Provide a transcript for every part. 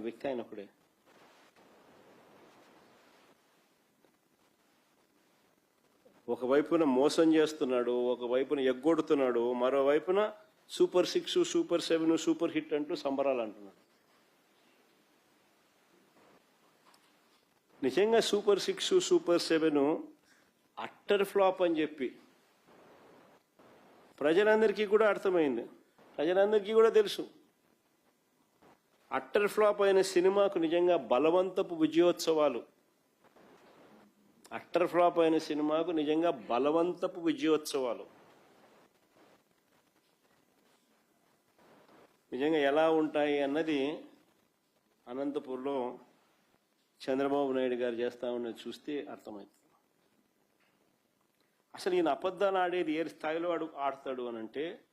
వ్యక్తి ఆయన ఒకడే ఒకవైపున మోసం చేస్తున్నాడు ఒకవైపున ఎగ్గొడుతున్నాడు మరోవైపున super six super seven super hit అంటూ సంబరాలు అంటున్నాడు. నిజంగా super six super seven utter flop అని చెప్పి ప్రజలందరికీ కూడా అర్థమైంది. ప్రజలందరికీ కూడా తెలుసు. అట్టర్ ఫ్లాప్ అయిన సినిమాకు నిజంగా బలవంతపు విజయోత్సవాలు. అట్టర్ ఫ్లాప్ అయిన సినిమాకు నిజంగా బలవంతపు విజయోత్సవాలు. నిజంగా ఎలా ఉంటాయి అన్నది అనంతపూర్లో చంద్రబాబు నాయుడు గారు చేస్తా ఉన్నది చూస్తే అర్థమవుతుంది. అసలు ఈయన అబద్ధాలు ఆడేది ఏ స్థాయిలో ఆడు ఆడతాడు అనంటే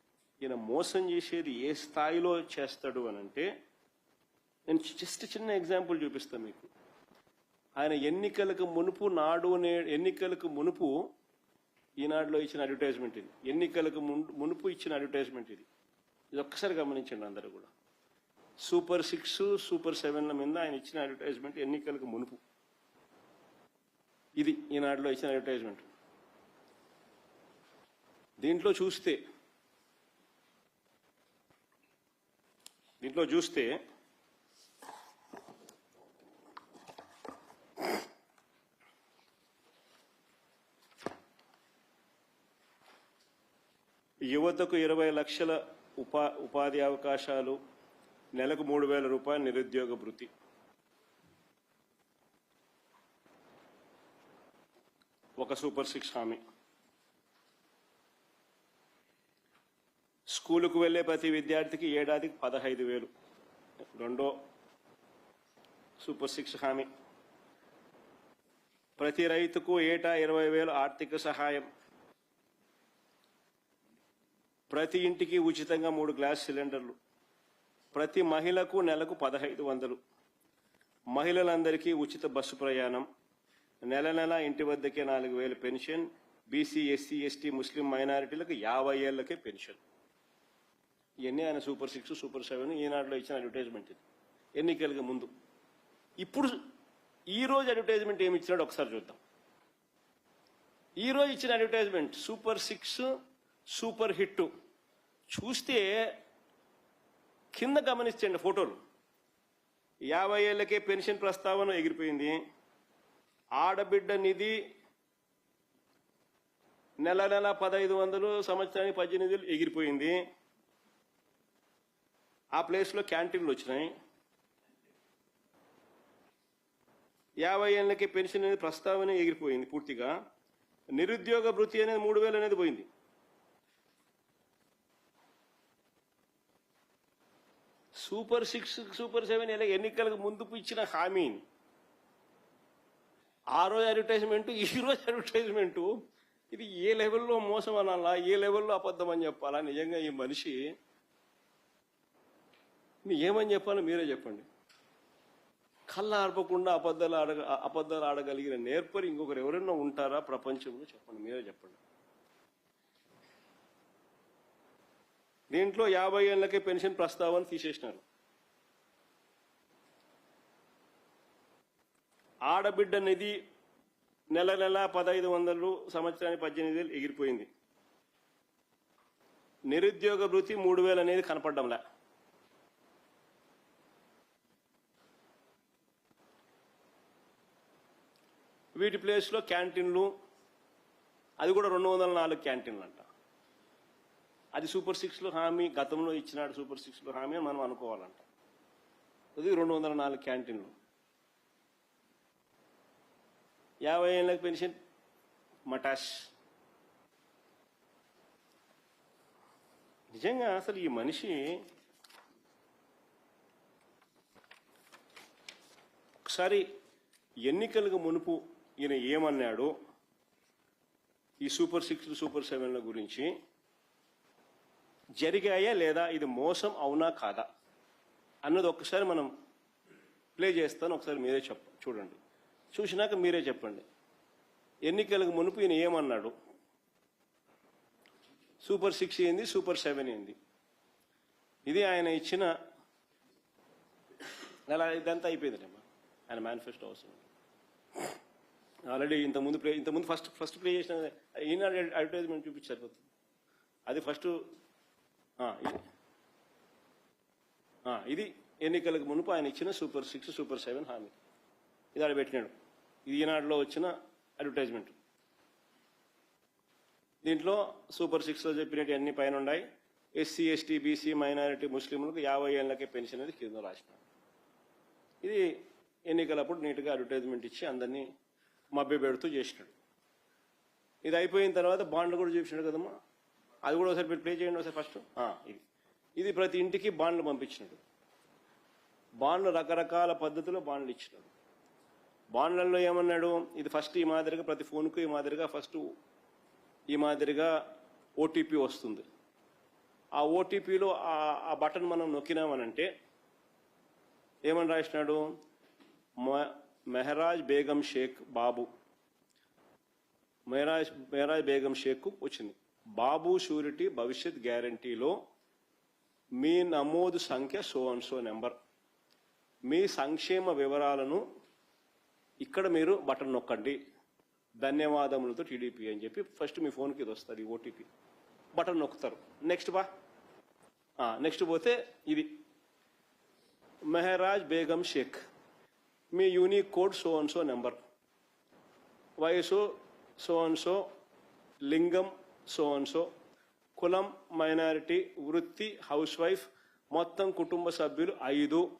ఈయన మోసం చేసేది ఏ స్థాయిలో చేస్తాడు అనంటే నేను జస్ట్ చిన్న ఎగ్జాంపుల్ చూపిస్తాను మీకు. ఆయన ఎన్నికలకు మునుపు నాడు అనే ఎన్నికలకు మునుపు ఈనాడులో ఇచ్చిన అడ్వర్టైజ్మెంట్ ఇది. ఎన్నికలకు మునుపు ఇచ్చిన అడ్వర్టైజ్మెంట్ ఇది. ఇది ఒక్కసారి గమనించండి అందరూ కూడా. సూపర్ సిక్స్ సూపర్ సెవెన్ల మీద ఆయన ఇచ్చిన అడ్వర్టైజ్మెంట్ ఎన్నికలకు మునుపు. ఇది ఈనాడులో ఇచ్చిన అడ్వర్టైజ్మెంట్. దీంట్లో చూస్తే దీంట్లో చూస్తే యువతకు ఇరవై లక్షల ఉపా ఉపాధి అవకాశాలు నెలకు మూడు వేల రూపాయలు నిరుద్యోగ భృతి. ఒక సూపర్ సిక్స్ హామీ. స్కూలుకు వెళ్ళే ప్రతి విద్యార్థికి ఏడాదికి పదహైదు వేలు. రెండో సూపర్ సిక్స్ హామీ. ప్రతి రైతుకు ఏటా ఇరవై వేలు ఆర్థిక సహాయం. ప్రతి ఇంటికి ఉచితంగా మూడు గ్లాస్ సిలిండర్లు. ప్రతి మహిళకు నెలకు పదహైదు వందలు. మహిళలందరికీ ఉచిత బస్సు ప్రయాణం. నెల నెల ఇంటి వద్దకే నాలుగు వేల pension. BC SC ST Muslim మైనారిటీలకు యాభై ఏళ్ళకే పెన్షన్. ఇవన్నీ ఆయన సూపర్ సిక్స్ సూపర్ సెవెన్ ఈనాడులో ఇచ్చిన అడ్వర్టైజ్మెంట్ ఇది. ఎన్నికలకు ముందు. ఇప్పుడు ఈ రోజు అడ్వర్టైజ్మెంట్ ఏమి ఇచ్చినాడు ఒకసారి చూద్దాం. ఈ రోజు ఇచ్చిన advertisement super six super hit. చూస్తే కింద గమనించండి ఫోటోలు. యాభై ఏళ్ళకే పెన్షన్ ప్రస్తావన ఎగిరిపోయింది. ఆడబిడ్డ నిధి నెల నెల పదహైదు వందలు సంవత్సరానికి పద్దెనిమిది వేలు ఎగిరిపోయింది. ఆ ప్లేస్లో క్యాంటీన్లు వచ్చినాయి. యాభై ఏళ్ళకి పెన్షన్ అనేది ప్రస్తావన ఎగిరిపోయింది పూర్తిగా. నిరుద్యోగ వృత్తి అనేది మూడు వేలు అనేది పోయింది. సూపర్ సిక్స్ సూపర్ సెవెన్ ఇలా ఎన్నికలకు ముందుకు ఇచ్చిన హామీని. ఆ రోజు అడ్వర్టైజ్మెంట్ ఈ రోజు అడ్వర్టైజ్మెంట్ ఇది ఏ లెవెల్లో మోసం అనాలా ఏ లెవెల్లో అబద్ధం అని చెప్పాలా? నిజంగా ఈ మనిషి మీ ఏమని చెప్పాలో మీరే చెప్పండి. కళ్ళ ఆడపకుండా అబద్ధాలు ఆడ అబద్ధాలు ఆడగలిగిన నేర్పరి ఇంకొకరు ఎవరైనా ఉంటారా? ప్రపంచంలో చెప్పండి మీరే చెప్పండి. దీంట్లో యాభై ఏళ్ళకే పెన్షన్ ప్రస్తావన తీసేసినారు. ఆడబిడ్డ నిధి నెల నెల పదహైదు వందలు సంవత్సరానికి పద్దెనిమిది వేలు ఎగిరిపోయింది. నిరుద్యోగ భృతి మూడు వేలు అనేది కనపడ్డంలా. వీటి ప్లేస్లో క్యాంటీన్లు అది కూడా రెండు వందల నాలుగు క్యాంటీన్లు అంట అది సూపర్ సిక్స్లో హామీ గతంలో ఇచ్చినాడు సూపర్ సిక్స్లో హామీ అని మనం అనుకోవాలంట. అది రెండు వందల నాలుగు క్యాంటీన్లు. యాభై ఏళ్ళకి పెన్షన్ మటాష్. నిజంగా అసలు ఈ మనిషి ఒకసారి ఎన్నికలకు మునుపు ఈయన ఏమన్నాడు ఈ సూపర్ సిక్స్ సూపర్ సెవెన్ల గురించి జరిగాయా లేదా? ఇది మోసం అవునా కాదా? అన్నది ఒక్కసారి మనం ప్లే చేస్తాను. ఒకసారి మీరే చెప్ప చూడండి. చూసినాక మీరే చెప్పండి. ఎన్నికలకు మునుపు ఈయన ఏమన్నాడు? సూపర్ సిక్స్ ఏంది సూపర్ సెవెన్ ఏంది ఇది ఆయన ఇచ్చిన అలా ఇదంతా అయిపోయిందిలేమ్మా. ఆయన మేనిఫెస్టో అవసరం. ఆల్రెడీ ఇంతకుముందు ప్లే ఇంతకుముందు ఫస్ట్ ఫస్ట్ ప్లే చేసిన ఈనాడు అడ్వర్టైజ్మెంట్ చూపించారు అది ఫస్ట్ ఇది. ఇది ఎన్నికలకు మునుపు ఆయన ఇచ్చిన సూపర్ సిక్స్ సూపర్ సెవెన్ హామీ. ఇది ఆడ పెట్టినాడు. ఇది ఈనాడులో వచ్చిన అడ్వర్టైజ్మెంట్ దీంట్లో సూపర్ సిక్స్లో చెప్పినట్టు అన్ని పైన ఉన్నాయి. ఎస్సీ ఎస్టీ బీసీ మైనారిటీ ముస్లింలకు యాభై ఏళ్ళకే పెన్షన్ అనేది కింద రాసిన. ఇది ఎన్నికలప్పుడు నీట్గా అడ్వర్టైజ్మెంట్ ఇచ్చి అందరినీ మభ్య పెడుతూ చేసినాడు. ఇది అయిపోయిన తర్వాత బాండ్లు కూడా చూపించాడు కదమ్మా. అది కూడా ఒకసారి మీరు ప్లే చేయండి ఒకసారి ఫస్ట్. ఇది. ఇది ప్రతి ఇంటికి బాండ్లు పంపించినాడు. బాండ్లు రకరకాల పద్ధతిలో బాండ్లు ఇచ్చినాడు. బాండ్లలో ఏమన్నాడు? ఇది ఫస్ట్ ఈ మాదిరిగా ప్రతి ఫోన్కు ఈ మాదిరిగా ఫస్ట్ ఈ మాదిరిగా ఓటీపీ వస్తుంది. ఆ ఓటీపీలో ఆ బటన్ మనం నొక్కినామనంటే ఏమని రాసినాడు? మెహరాజ్ బేగం షేక్ బాబు. మెహరాజ్ మెహరాజ్ బేగం షేక్ వచ్చింది. బాబు షూరిటీ భవిష్యత్ గ్యారంటీలో మీ నమోదు సంఖ్య సో అండ్ సో నెంబర్. మీ సంక్షేమ వివరాలను ఇక్కడ మీరు బటన్ నొక్కండి. ధన్యవాదములతో టీడీపీ అని చెప్పి ఫస్ట్ మీ ఫోన్కి ఇది వస్తుంది ఓటీపీ బటన్ నొక్కుతారు. నెక్స్ట్ బా. నెక్స్ట్ పోతే ఇది. మెహరాజ్ బేగం షేక్. మీ unique code so and so number. వయసు సో అండ్ సో లింగం సో అండ్ సో కులం మైనారిటీ వృత్తి హౌస్ వైఫ్ మొత్తం కుటుంబ సభ్యులు ఐదు.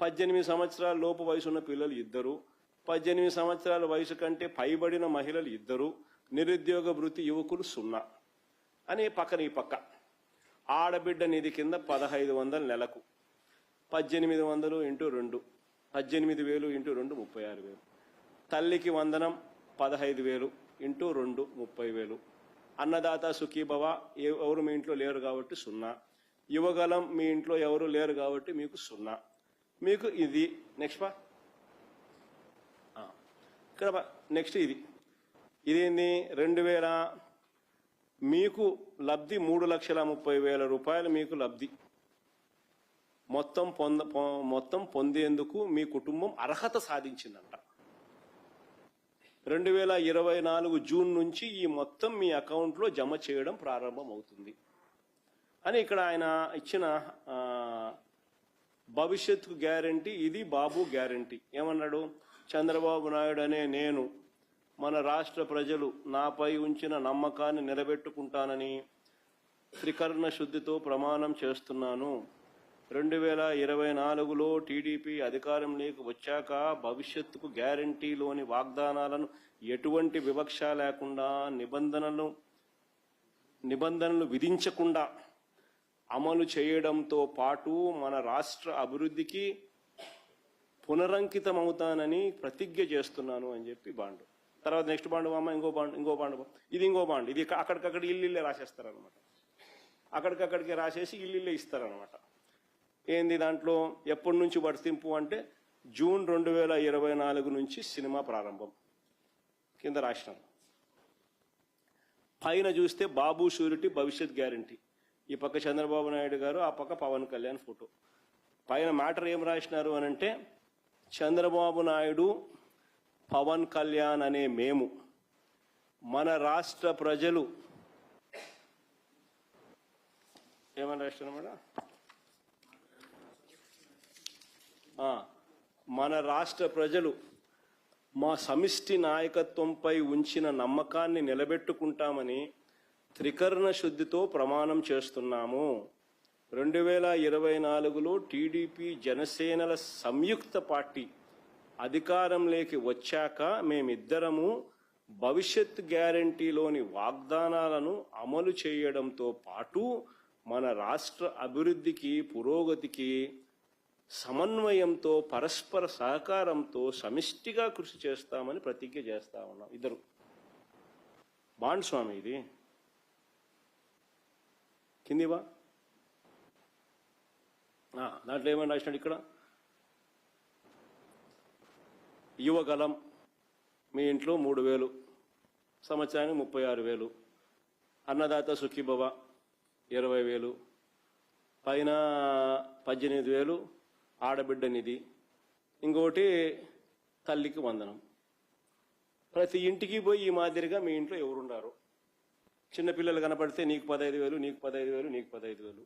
పద్దెనిమిది సంవత్సరాల లోపు వయసు ఉన్న పిల్లలు ఇద్దరు. పద్దెనిమిది సంవత్సరాల వయసు కంటే పైబడిన మహిళలు ఇద్దరు. నిరుద్యోగ వృత్తి యువకులు సున్నా. అని పక్కన ఈ పక్క. ఆడబిడ్డ నిధి కింద పదహైదు వందల నెలకు. పద్దెనిమిది వందలు ఇంటూ రెండు. పద్దెనిమిది వేలు ఇంటూ రెండు ముప్పై ఆరు వేలు. తల్లికి వందనం పదహైదు వేలు ఇంటూ రెండు ముప్పై వేలు. అన్నదాత సుఖీభవ ఎవరు మీ ఇంట్లో లేరు కాబట్టి సున్నా. యువగలం మీ ఇంట్లో ఎవరు లేరు కాబట్టి మీకు సున్నా. మీకు ఇది. నెక్స్ట్ బా ఇక్కడ నెక్స్ట్ ఇది. ఇదేంది? రెండు వేల మీకు లబ్ధి మూడు లక్షల ముప్పై వేల రూపాయలు మీకు లబ్ధి. మొత్తం పొంద పొ- మొత్తం పొందేందుకు మీ కుటుంబం అర్హత సాధించిందంట. రెండు వేల ఇరవై నాలుగు జూన్ నుంచి ఈ మొత్తం మీ అకౌంట్లో జమ చేయడం ప్రారంభం అవుతుంది అని ఇక్కడ ఆయన ఇచ్చిన భవిష్యత్తుకు గ్యారంటీ ఇది బాబు గ్యారంటీ. ఏమన్నాడు? చంద్రబాబు నాయుడు అనే నేను మన రాష్ట్ర ప్రజలు నాపై ఉంచిన నమ్మకాన్ని నిలబెట్టుకుంటానని త్రికరణ శుద్ధితో ప్రమాణం చేస్తున్నాను. రెండు వేల ఇరవై నాలుగులో టీడీపీ అధికారంలోకి వచ్చాక భవిష్యత్తుకు గ్యారంటీలోని వాగ్దానాలను ఎటువంటి వివక్ష లేకుండా నిబంధనలు నిబంధనలు విధించకుండా అమలు చేయడంతో పాటు మన రాష్ట్ర అభివృద్ధికి పునరంకితమవుతానని ప్రతిజ్ఞ చేస్తున్నాను అని చెప్పి బాండు. తర్వాత నెక్స్ట్ బాండు అమ్మ ఇంకో బాండు ఇంకో బాండు ఇది ఇంకో బాండు. ఇది అక్కడికక్కడ ఇల్లు ఇల్లే రాసేస్తారనమాట అక్కడికక్కడికి రాసేసి ఇల్లు ఇల్లే ఇస్తారనమాట ఏంది దాంట్లో? ఎప్పటి నుంచి వర్తింపు అంటే జూన్ రెండు వేల ఇరవై నాలుగు నుంచి సినిమా ప్రారంభం. కింద రాష్ట్రం పైన చూస్తే బాబు షూరిటీ భవిష్యత్ గ్యారంటీ. ఈ పక్క చంద్రబాబు నాయుడు గారు ఆ పక్క పవన్ కళ్యాణ్ ఫోటో. పైన మ్యాటర్ ఏం రాసినారు అని అంటే చంద్రబాబు నాయుడు పవన్ కళ్యాణ్ అనే మేము మన రాష్ట్ర ప్రజలు ఏమని రాష్ట్రం మేడం ఆ, మన రాష్ట్ర ప్రజలు మా సమిష్టి నాయకత్వంపై ఉంచిన నమ్మకాన్ని నిలబెట్టుకుంటామని త్రికరణ శుద్ధితో ప్రమాణం చేస్తున్నాము. రెండు వేల ఇరవై నాలుగులో టీడీపీ జనసేనల సంయుక్త పార్టీ అధికారంలోకి వచ్చాక మేమిద్దరము భవిష్యత్ గ్యారంటీలోని వాగ్దానాలను అమలు చేయడంతో పాటు మన రాష్ట్ర అభివృద్ధికి పురోగతికి సమన్వయంతో పరస్పర సహకారంతో సమిష్టిగా కృషి చేస్తామని ప్రతిజ్ఞ చేస్తా ఉన్నాం ఇద్దరు. బాండ్ స్వామి ఇది. కిందివా దాంట్లో ఏమైనా రాసినాడు ఇక్కడ? యువగలం మీ ఇంట్లో మూడు వేలు సంవత్సరానికి ముప్పై ఆరు వేలు అన్నదాత సుఖీభవ ఇరవై వేలు పైన పద్దెనిమిది వేలు ఆడబిడ్డ నిధి ఇంకోటి తల్లికి వందనం. ప్రతి ఇంటికి పోయి ఈ మాదిరిగా మీ ఇంట్లో ఎవరున్నారు చిన్నపిల్లలు కనపడితే నీకు పదహైదు వేలు నీకు పదహైదు వేలు నీకు పదహైదు వేలు.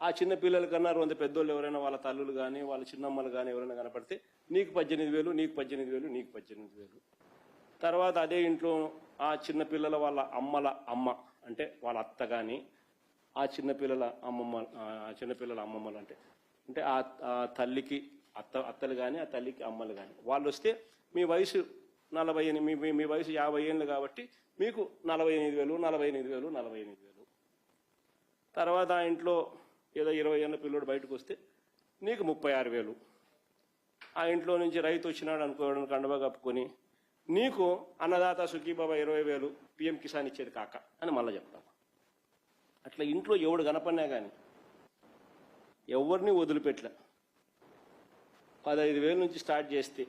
ఆ చిన్న పిల్లల కన్నా వంద పెద్దోళ్ళు ఎవరైనా వాళ్ళ తల్లులు కానీ వాళ్ళ చిన్నమ్మలు కానీ ఎవరైనా కనపడితే నీకు పద్దెనిమిది వేలు నీకు పద్దెనిమిది వేలు నీకు పద్దెనిమిది వేలు. తర్వాత అదే ఇంట్లో ఆ చిన్న పిల్లల వాళ్ళ అమ్మల అమ్మ అంటే వాళ్ళ అత్త కానీ ఆ చిన్నపిల్లల అమ్మమ్మ ఆ అమ్మమ్మలు అంటే అంటే ఆ తల్లికి అత్త అత్తలు కానీ ఆ తల్లికి అమ్మలు కానీ వాళ్ళు వస్తే మీ వయసు నలభై ఎనిమిది మీ- మీ మీ వయసు యాభై ఏళ్ళు కాబట్టి మీకు నలభై ఎనిమిది వేలు నలభై ఎనిమిది వేలు నలభై ఎనిమిది వేలు. తర్వాత ఆ ఇంట్లో ఏదో ఇరవై ఏళ్ళ పిల్లోడు బయటకు వస్తే నీకు ముప్పై ఆరు వేలు. ఆ ఇంట్లో నుంచి రైతు వచ్చినాడు అనుకోవడం కండబా కప్పుకొని నీకు అన్నదాత సుఖీబాబా ఇరవై వేలు పిఎం కిసాన్ ఇచ్చేది కాక అని మళ్ళీ చెప్తాను అట్లా ఇంట్లో ఎవడు కనపడినా కానీ ఎవరిని వదిలిపెట్టలే పదహైదు వేల నుంచి స్టార్ట్ చేస్తే